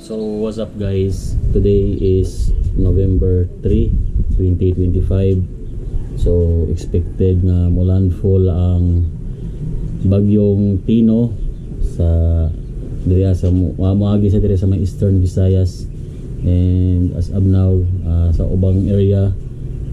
So what's up guys? Today is November 3, 2025. So expected nga mo landfall ang bagyong Tino sa diri sa mo moagi sa diri sa mga Eastern Visayas and as of now ah, sa ubang area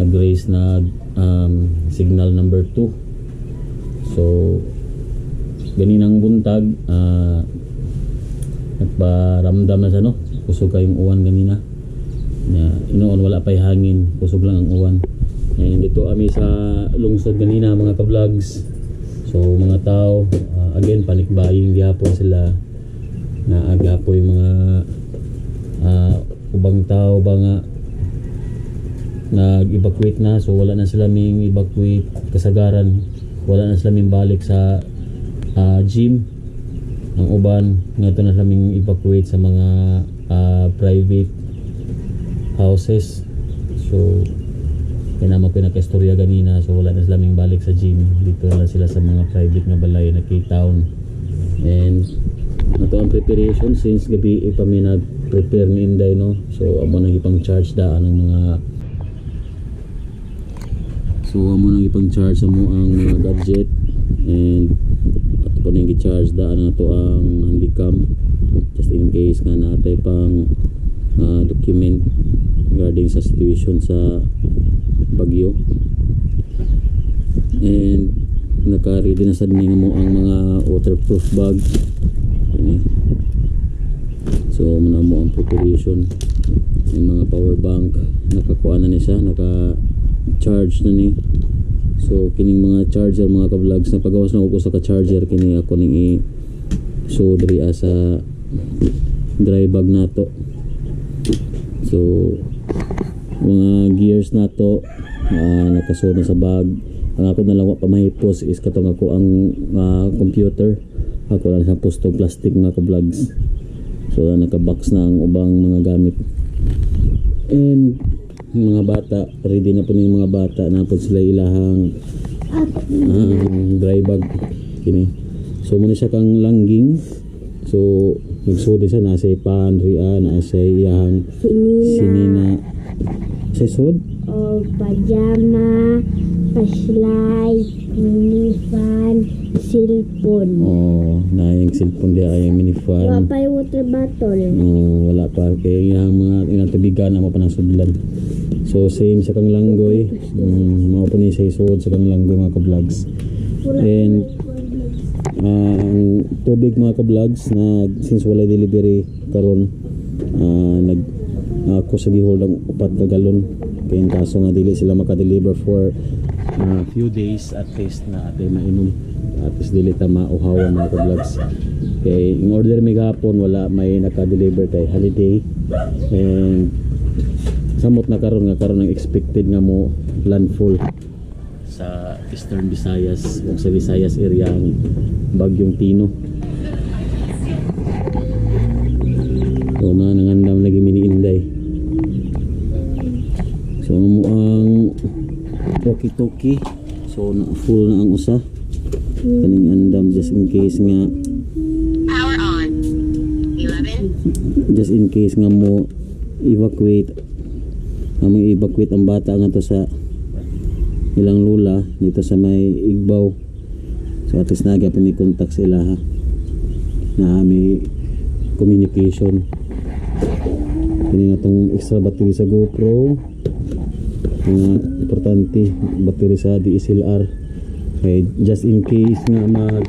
nag-raise na um, signal number 2 so ganinang buntag ah, nagparamdam na sa no? Kusog kayong uwan ganina na inoon wala pa'y hangin. Kusog lang ang uwan. And dito kami sa lungsod ganina mga ka-vlogs. So mga tao ah, again panic buying gihapon sila. Na aga po yung mga ah, ubang tao ba nga. Nag-evacuate na so wala na sila ming evacuate kasagaran. Wala na sila ming balik sa ah, gym ang uban ngayon na saming evacuate sa mga ah, private houses. So kaya naman pinaka-istorya ganina. So wala na sila ming balik sa gym. Dito na sila sa mga private nga balay na K-Town and nato ang preparation. Since gabi pa mi nag-prepare ni Inday no? So amo nang ipang charge daan ng mga so amo nang ipang charge mo ang mga gadget. And ato pa nang i-charge daan na to ang handicam just in case nga natay pang ah, document regarding sa situation sa bagyo and naka-ready na sa din mo ang mga waterproof bag. Eh. so muna mo ang preparation. Yung mga power bank nakakuha na ni siya naka charge na ni so kining mga charger mga ka-vlogs na pagawas na ko sa ka-charger kini ako ning i so diri asa dry bag nato so mga gears nato uh, nakasunod na sa bag. Ang ako na lang pa mahipos is katong ako ang ah, computer. Ako lang sa pustong plastic nga ka vlogs so naka-box na ang ubang mga gamit. And mga bata ready na po na yung mga bata. Na po sila ilahang ang dry bag. Kini. So muna siya kang langging. So nagsudi siya. Nasa pan ria nasa iyang Sinina sinina. Sa sud o pajama, flashlight, minifan, cellphone. oh na yung cellphone dia ay mini Wala pa yung water bottle. oh wala pa. Kay yung mga yung tubigan na mo pa ng sudlan so same sa kang langgoy um, mao pa ni sa isod sa kang langgoy mga ka-vlogs and ah, ang tubig mga ka-vlogs na since wala delivery karon ah, nag ako sa gihold ang upat ka galon. Kaya kaso nga dili sila makadeliver for ah, few days at least na atay mainom at least dili ta mauhawan mga ka-vlogs. Kay in order may gapon wala may naka-deliver kay holiday. And samot na karon nga karon ang expected nga mo landfall sa Eastern Visayas o sa Visayas area ang bagyong Tino. So mga nangandam lagi mini Inday so ano mo ang walkie talkie so na full na ang usa. Kaning andam just in case nga Power on. 11. just in case nga mo evacuate nga mo evacuate ang bata nga to sa ilang lula dito sa may igbaw. So at least naga pa may contact sila ha? Na may communication. Kini nga tong extra battery sa GoPro. Mga importante battery sa DSLR kay just in case nga mag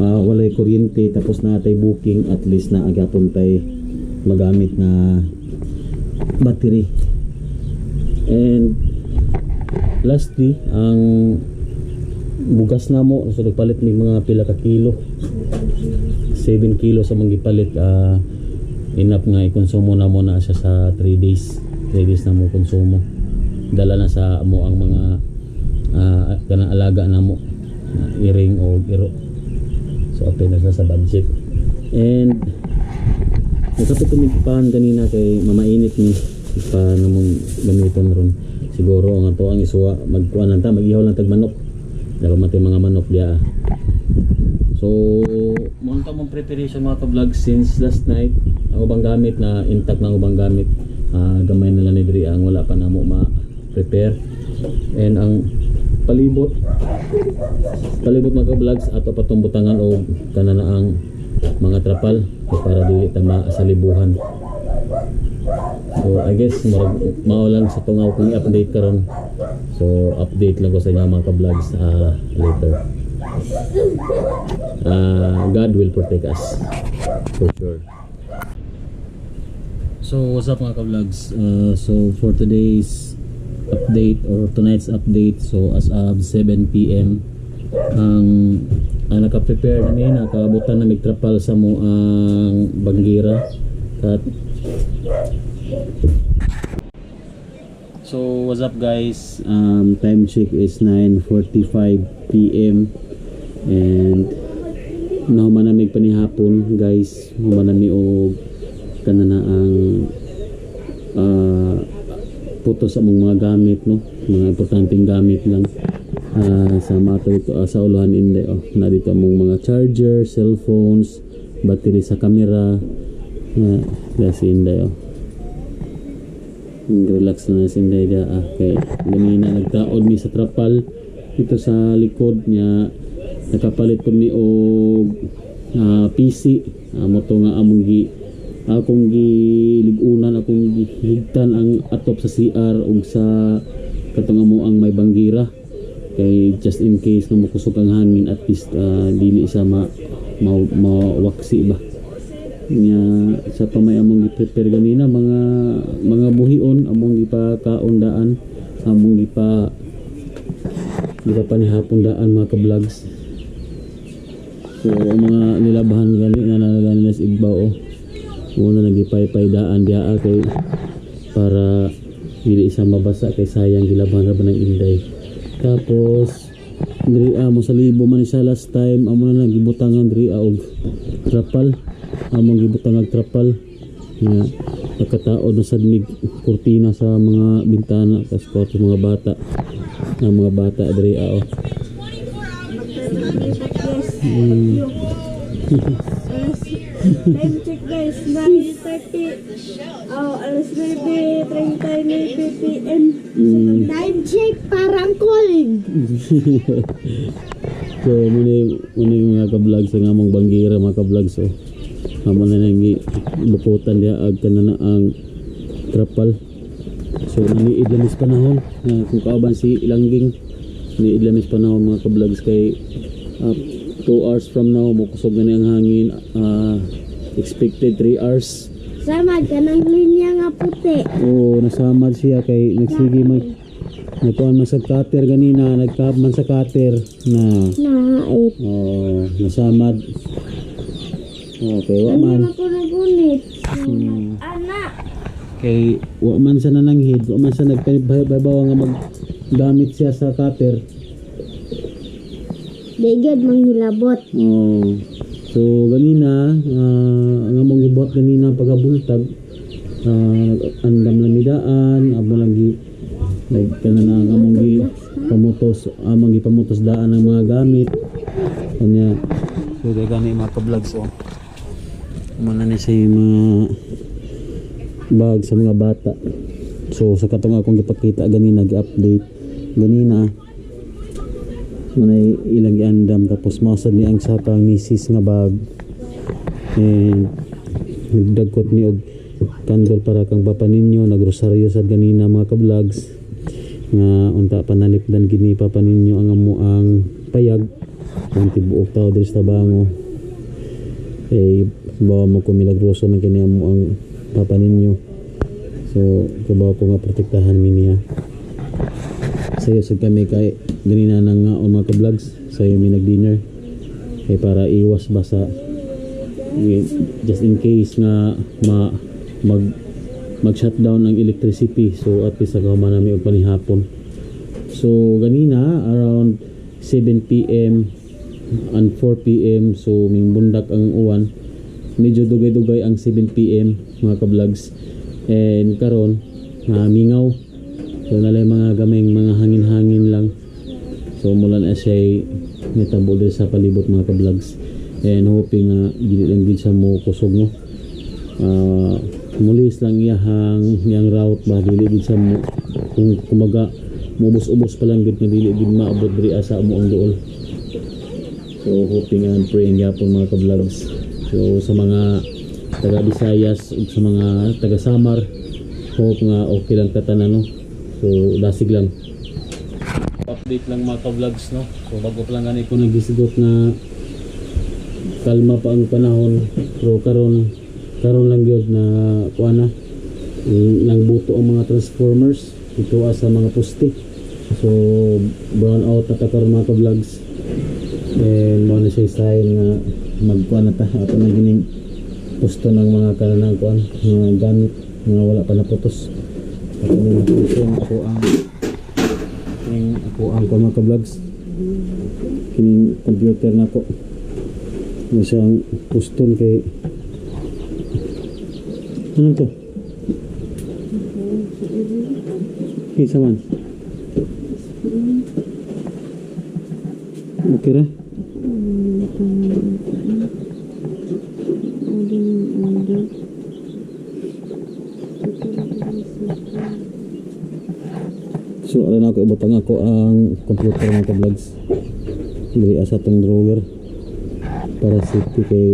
uh, walay kuryente tapos natay booking at least na agapon tay magamit na battery. And lastly ang bugas na mo so nagpalit ni mga pila ka kilo. 7 kilo sa mga gipalit ah, enough nga ikonsumo na mo na siya sa 3 days. 3 days na mo konsumo dala na sa mo ang mga ah, kanang alaga na mo na iring o iro so okay na sa budget. And Nagkapit tumipahan kanina kay mamainit ni paano mong gamiton ron. Siguro ang ato ang isuwa magkuan lang ta magihaw lang tag manok. Dapat matay mga manok diya so monta mong preparation mga ka-vlog since last night ang ubang gamit na intact na ubang gamit ah, gamay na lang ni diri ang wala pa namo ma prepare and ang palibot palibot mga vlogs ato patong butangan o kanana ang mga trapal para dili ta maasalibuhan So I guess murag mao lang sa tungaw kong i-update karon. So update lang ko sa inyo mga ka-vlogs ah, later. Ah, God will protect us for sure. So what's up mga ka-vlogs? Uh, so for today's update or tonight's update so as of 7 PM ang ang naka-prepare na niya nakabutan na migtrapal sa mo ang banggira at So what's up guys? Um, time check is 9:45 p.m. and nahuman na mig panihapon guys. Human na mi og kana na ang ah, puto sa mong mga gamit no. Mga importanteng gamit lang. Ah, sa mato ito ah, sa uluhan inde oh. Na dito mong mga charger, cellphones, battery sa camera. Yeah, that's inde oh. relax na si Inday ah, kay ganina nagtaod mi sa trapal dito sa likod niya nakapalit po ni og ah, PC amo to nga among gi akong giligunan akong gihigtan ang atop sa CR ug sa katong amo ang may banggira. Kay just in case na makusog ang hangin at least ah, dili sa ma ma, ba nya sa pamay among gi-prepare ganina mga mga buhion among gipakaundaan among gipa gipa panihapon daan mga ka-vlogs so mga nilabahan gani na nalagani na sa igbaw oh muna nagipay-pay daan diha kay para dili isa mabasa kay sayang gilabahan ra ba ng inday. Tapos diri amo sa libo man siya last time amo na nagibutangan diri og trapal. Among gibutang og trapal. Nga nakataod na sad mig kurtina sa mga bintana kas kwarto sa mga bata. Ang mga bata diri ao mm. Guys, 9.30. Oh, alas 9.39 p.m. Mm. Time check, parang cold. so muna muna yung mga ka-vlogs ang among banggira mga ka-vlogs so amo na nang bukutan dia ag kanana ang trapal so naniid lang is panahon na kung kauban si Ilangging niid lang is panahon mga ka-vlogs kay 2 hours from now mukusog na ang hangin ah, expected 3 hours Samad ka ng linya nga puti. Oo, nasamad siya kay nagsige mag nagkuhan man sa cutter ganina, nagkab man sa cutter na Nait. oh, nasamad. Okay, wa Ano man na ko nagunit? Hmm. Anak. kay wa man sa nananghid, wa man sa nagpaybaw nga mag gamit siya sa cutter. Digad manghilabot. Oh. So ganina, ah, ang among gibot ganina pagabultag, uh, andam lang midaan, amo lang gi like kana na ang among gi pamutos, among gi pamutos daan ng mga gamit. Kanya so kay gani mga ka-vlogs oh. Muna ni sa mga bag sa mga bata. So sa katong akong gipakita ganina gi-update ganina manay ilang giandam tapos mausad ni ang sa kang misis nga bag. And nagdagkot ni og kandol para kang papa ninyo nagrosaryo sad ganina mga ka-vlogs nga unta panalipdan gini papa ninyo ang amo ang payag. Ang tibuok tao diri sa bango eh bawa mo ko milagroso man kini amo ang papa ninyo. So kabaw ko nga protektahan mi niya. Sayo sa kami kay ganina nang nga on mga ka-vlogs sayo mi nag-dinner. Kay para iwas ba sa i- just in case nga ma mag mag shutdown ang electricity. So at least agaw man nami og panihapon. So ganina around 7 PM and 4 PM so ming bundak ang uwan. Medyo dugay-dugay ang 7 PM mga ka-vlogs. And karon na mingaw. So nalay mga gameng mga hangin-hangin lang so mula na siya nitabo diri sa palibot mga ka-vlogs and hoping nga dili lang gid sa mo kusog no? Ah, mulis lang iyahang yang route ba? Dili gid sa mo kung kumaga mubos-ubos pa lang gid nga dili gid maabot diri asa mo ang duol. So hoping and praying yapon mga ka-vlogs so sa mga taga Visayas ug sa mga taga Samar hope nga okay lang katanan no? So dasig lang update lang mga ka-vlogs no? So bago pa lang gani ko nagisigot na kalma pa ang panahon pero karon karon lang gyud na kuana nang buto ang mga transformers ito sa mga poste. So brown out na karon mga ka-vlogs. And mo na siya sign nga magkuan na ta ato na gining pusto ng mga kanang kuan mga gamit nga wala pa na napuson ako ang kining ako ang kuan mga ka-vlogs kining computer na ko na siyang puston kay ano to? Isa man. Okay ra alam ako, ibutang ako ang ng ka-vlogs. Dili asa tong drawer para safety kay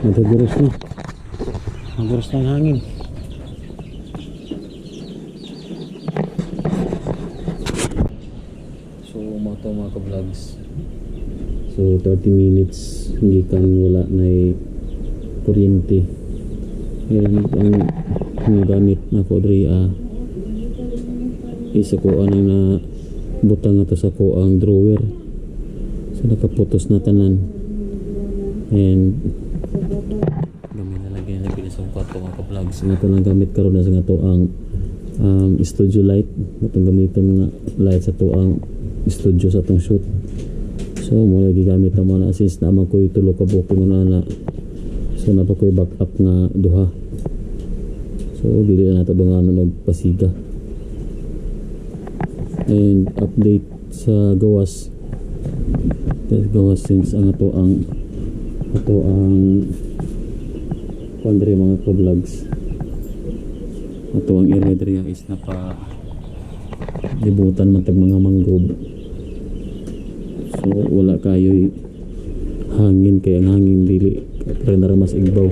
madaguros na. Maguros na ang hangin. So mga to mga ka-vlogs. So 30 minutes hindi kan wala na kuryente. And ang gamit na ko diri ah isa ko anong na butang ato sa ko ang drawer. So nakaputos na tanan. And gamit na lagi na binisong kwarto mga ka-vlogs. nga ito lang gamit karon na sa nga to ang um, studio light. Itong gamiton nga light sa to ang studio sa tong shoot. So mo lagi gamit na mo na since naman ko tulo ka booking na na so na pa ko backup nga duha. So dili na nato dungan og pasiga and update sa gawas. Gawas since ang ato ang ato ang kondre mga ka-vlogs ato ang area diri is napa libutan man mga mangrove so wala kayo hangin kaya ang hangin dili pero naramas igbaw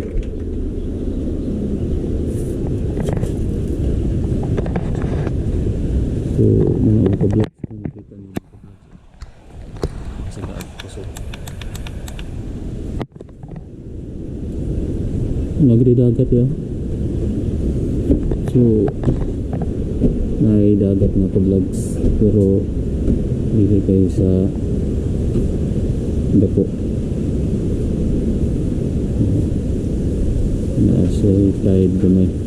so mga ka-vlogs kung makita niyo mga ka-vlogs sa gaag kusog nagridagat ya so may dagat ko vlogs. Pero dili kayo sa dako na tide gamay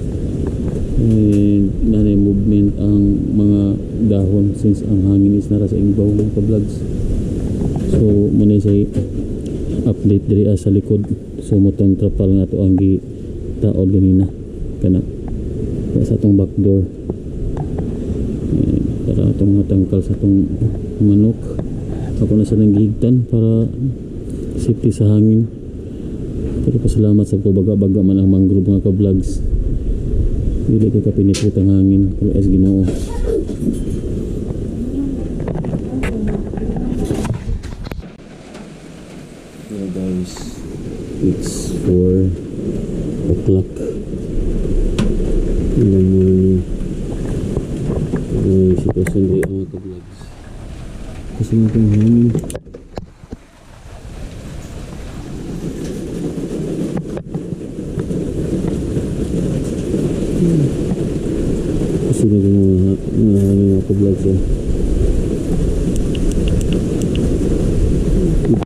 and nanay movement ang mga dahon since ang hangin is nara sa ingbaw mga ka-vlogs so muna say update diri ah, sa likod. So mutong trapal nga to ang gi taod ganina. Kana sa atong back door. Ayan, para atong matangkal sa atong manok. Ako na sa nanggigtan para safety sa hangin. Pero pasalamat sa ko baga-baga man ang mangrove mga ka-vlogs dili kay kapinitrit ang hangin pero as ginoo Yeah guys, it's 4 o'clock. In the morning. Ay, sitwasyon rin ang mga vlogs Kasi nga hangin. Kasi nga itong mga, mga hangin mga vlogs eh. Kita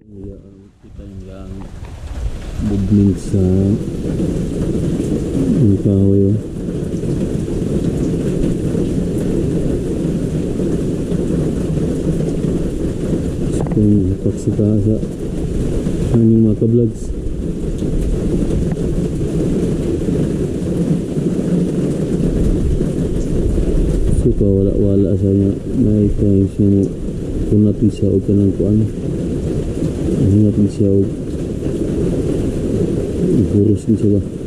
kita nila ang movement sa ang kahoy oh. So, kung pagsika sa hanging mga ka-vlogs so wala wala sa niya may times na natin siya o kanang kuan natin siya o din siya ba?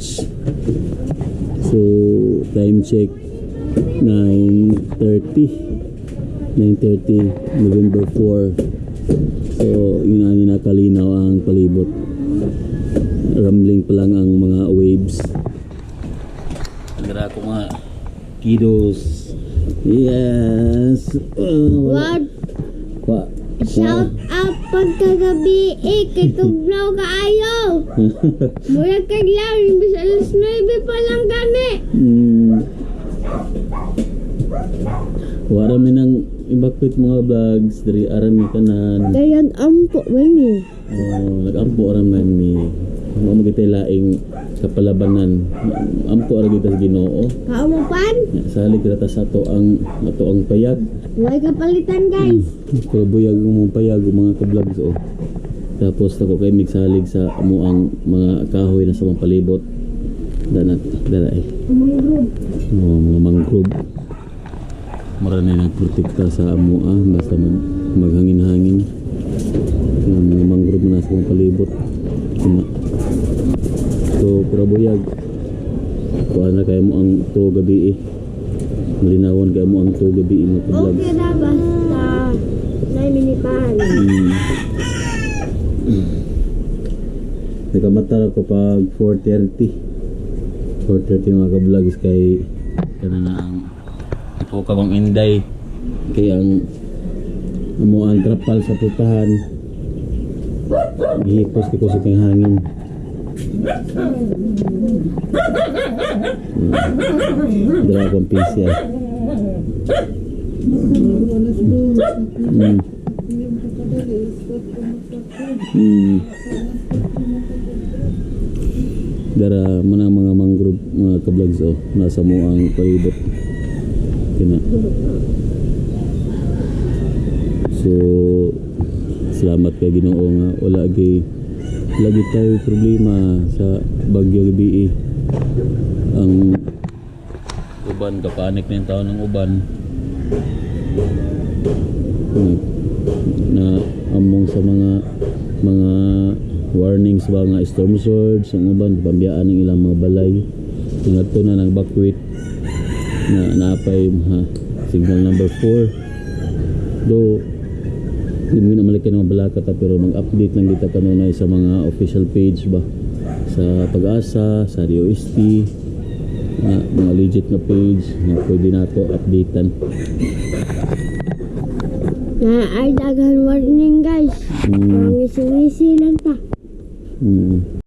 You so time check 9.30 9.30 November 4 So, yun ang nakalinaw ang palibot. Rambling pa lang ang mga waves. Nagara ko mga kiddos Yes. Uh, What? Pa, Shout out pagkagabi eh, kay Tugnaw kaayo. Murag kag lang, imbis alas 9 pa lang kami. Hmm. Wara mi evacuate mga vlogs dari aran mi kanan. Dayan ampo ba ni? Oh, nag-ampo aran man mi. Mo mo kitay laing kapalabanan. Ampo ara kita sa Ginoo. Kaumapan? Salig kita sa ato ang ato ang payag. Huwag kapalitan guys. Pero buyag mo payag mga ka-vlogs oh. Tapos ako kay migsalig sa amo ang mga kahoy na sa mga palibot. Dana dana eh. Oh, mga mangrove. Marami nagprotekta sa amo ah, basta man maghangin-hangin. Yung mga mangrove na sa palibot. Na. So, pura buyag. Kuha na kayo mo ang to gabi eh. Malinawan kayo mo ang to gabi eh. Okay na basta. Naiminipan. Mm. Nagkamatar ako pag 4.30 4.30 mga ka-vlogs kay kana na ang ipo ka bang inday kay ang amo ang trapal sa putahan gihipos ko sa ting hangin Mm. Dala akong PC ay. Mm. Hmm. Dara mo mga mangrove mga kablogs oh nasa mo ang palibot. Kina. So salamat kay Ginoo nga wala gi lagi tayo problema sa bagyo gabi. Ang uban kapanik na yung taon ng uban. Na among sa mga mga warnings ba nga storm surge ang uban pambiyaan ng ilang mga balay ingat na nag evacuate na naapay ha, signal number 4 do hindi mo na malikin ng balaka ta pero mag-update lang kita kanunay sa mga official page ba? Sa pag-asa sa DOST na mga legit na page na pwede nato updatean. Na ay dagan warning guys. mm, Ngisi-ngisi lang ta. mm.